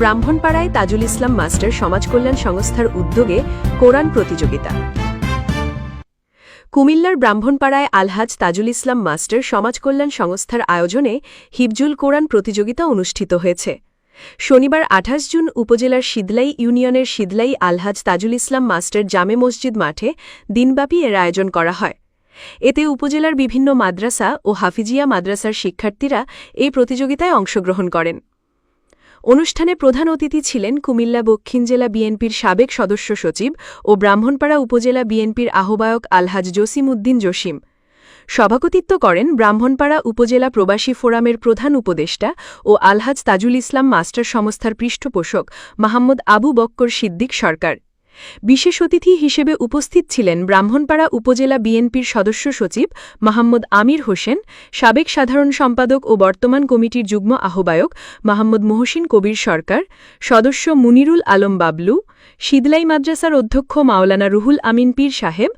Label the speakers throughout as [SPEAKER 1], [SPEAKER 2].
[SPEAKER 1] ব্রাহ্মণপাড়ায় Tajul Islam master সমাজ কল্যাণ সংস্থার উদ্যোগে কোরআন প্রতিযোগিতা। কুমিল্লার ব্রাহ্মণপাড়ায় আলহাজ তাজুল ইসলাম মাস্টার সমাজ কল্যাণ সংস্থার আয়োজনে হিবজুল কোরআন প্রতিযোগিতা অনুষ্ঠিত হয়েছে। শনিবার আঠাশ জুন উপজেলার সিদলাই ইউনিয়নের সিদলাই আলহাজ তাজুল ইসলাম মাস্টার জামে মসজিদ মাঠে দিনব্যাপী এর আয়োজন করা হয়। এতে উপজেলার বিভিন্ন মাদ্রাসা ও হাফিজিয়া মাদ্রাসার শিক্ষার্থীরা এই প্রতিযোগিতায় অংশগ্রহণ করেন। অনুষ্ঠানে প্রধান অতিথি ছিলেন কুমিল্লা দক্ষিণ জেলা বিএনপির সাবেক সদস্য সচিব ও ব্রাহ্মণপাড়া উপজেলা বিএনপির আহ্বায়ক আলহাজ জসিম উদ্দিন জসিম। সভাপতিত্ব করেন ব্রাহ্মণপাড়া উপজেলা প্রবাসী ফোরামের প্রধান উপদেষ্টা ও আলহাজ তাজুল ইসলাম মাস্টার সংস্থার পৃষ্ঠপোষক মাহমুদ আবু বক্কর সিদ্দিক সরকার। বিশেষ অতিথি হিসেবে উপস্থিত ছিলেন ব্রাহ্মণপাড়া উপজেলা বিএনপির সদস্য সচিব মাহমুদ আমির হোসেন, সাবেক সাধারণ সম্পাদক ও বর্তমান কমিটির যুগ্ম আহ্বায়ক মাহমুদ মহসিন কবির সরকার, সদস্য মুনিরুল আলম বাবলু, সিদলাই মাদ্রাসার অধ্যক্ষ মাওলানা রুহুল আমিন পীর সাহেব,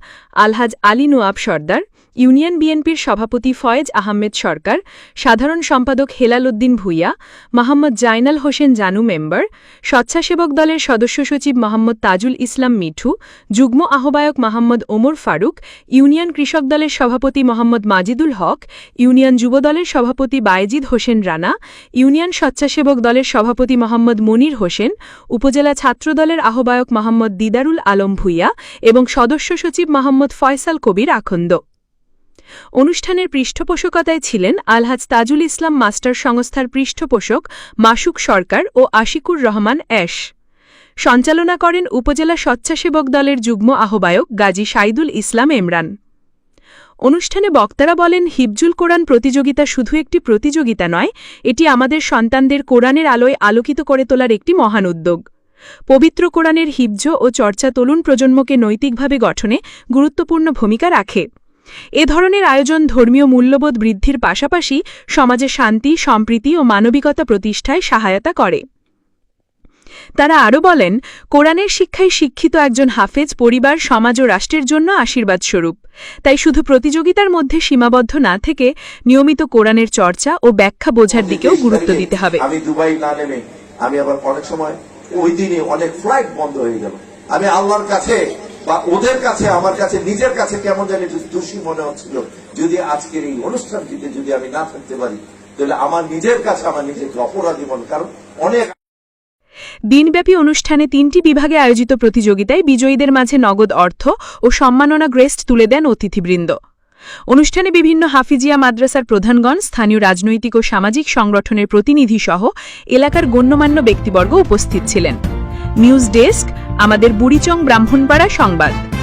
[SPEAKER 1] আলহাজ আলী নোয়াব সর্দার ইউনিয়ন বিএনপির সভাপতি ফয়েজ আহমেদ সরকার, সাধারণ সম্পাদক হেলাল উদ্দিন ভুইয়া, মোহাম্মদ জাইনাল হোসেন জানু মেম্বার, স্বচ্ছাসেবক দলের সদস্য সচিব মোহাম্মদ তাজুল ইসলাম মিঠু, যুগ্ম আহ্বায়ক মোহাম্মদ ওমর ফারুক, ইউনিয়ন কৃষক দলের সভাপতি মোহাম্মদ মাজিদুল হক, ইউনিয়ন যুব দলের সভাপতি বায়েজিদ হোসেন রানা, ইউনিয়ন স্বচ্ছাসেবক দলের সভাপতি মোহাম্মদ মনির হোসেন, উপজেলা ছাত্র দলের আহ্বায়ক মোহাম্মদ দিদারুল আলম ভুইয়া এবং সদস্য সচিব মোহাম্মদ ফয়সাল কবির আখন্দ। অনুষ্ঠানের পৃষ্ঠপোষকতায় ছিলেন আলহাজ তাজুল ইসলাম মাস্টার সংস্থার পৃষ্ঠপোষক মাসুক সরকার ও আশিকুর রহমান অ্যাশ। সঞ্চালনা করেন উপজেলা স্বচ্ছাসেবক দলের যুগ্ম আহ্বায়ক গাজী সাইদুল ইসলাম এমরান অনুষ্ঠানে বক্তারা বলেন হিবজুল কোরআন প্রতিযোগিতা শুধু একটি প্রতিযোগিতা নয়, এটি আমাদের সন্তানদের কোরআনের আলোয় আলোকিত করে তোলার একটি মহান উদ্যোগ। পবিত্র কোরআনের হিবজ ও চর্চা তরুণ প্রজন্মকে নৈতিকভাবে গঠনে গুরুত্বপূর্ণ ভূমিকা রাখে। এ ধরনের আয়োজন ধর্মীয় মূল্যবোধ বৃদ্ধির পাশাপাশি সমাজে শান্তি, সম্প্রীতি ও মানবিকতা প্রতিষ্ঠায় সহায়তা করে। তারা আরও বলেন, কোরআনের শিক্ষায় শিক্ষিত একজন হাফেজ পরিবার সমাজ ও রাষ্ট্রের জন্য আশীর্বাদ স্বরূপ তাই শুধু প্রতিযোগিতার মধ্যে সীমাবদ্ধ না থেকে নিয়মিত কোরআনের চর্চা ও ব্যাখ্যা বোঝার দিকেও গুরুত্ব দিতে হবে।
[SPEAKER 2] আমি দুবাই না নেমে আমি আবার অনেক সময় ওই দিনই অনেক ফ্লাইট বন্ধ হয়ে গেল। আমি আল্লাহর কাছে বা ওদের কাছে, আমার কাছে, নিজের কাছে কেমন জানি দোষী মনে হচ্ছিল। যদি আজকের এই অনুষ্ঠানটিতে যদি আমি না থাকতে পারি, তাহলে আমার নিজের কাছে আমার নিজেকে অপরাধী মনে কারণ অনেক
[SPEAKER 1] দিনব্যাপী অনুষ্ঠানে তিনটি বিভাগে আয়োজিত প্রতিযোগিতায় বিজয়ীদের মাঝে নগদ অর্থ ও সম্মাননা গ্রেস্ট তুলে দেন অতিথিবৃন্দ। অনুষ্ঠানে বিভিন্ন হাফিজিয়া মাদ্রাসার প্রধানগণ, স্থানীয় রাজনৈতিক ও সামাজিক সংগঠনের প্রতিনিধিসহ এলাকার গণ্যমান্য ব্যক্তিবর্গ উপস্থিত ছিলেন। নিউজ ডেস্ক আমাদের বুড়িচং ব্রাহ্মণপাড়া সংবাদ।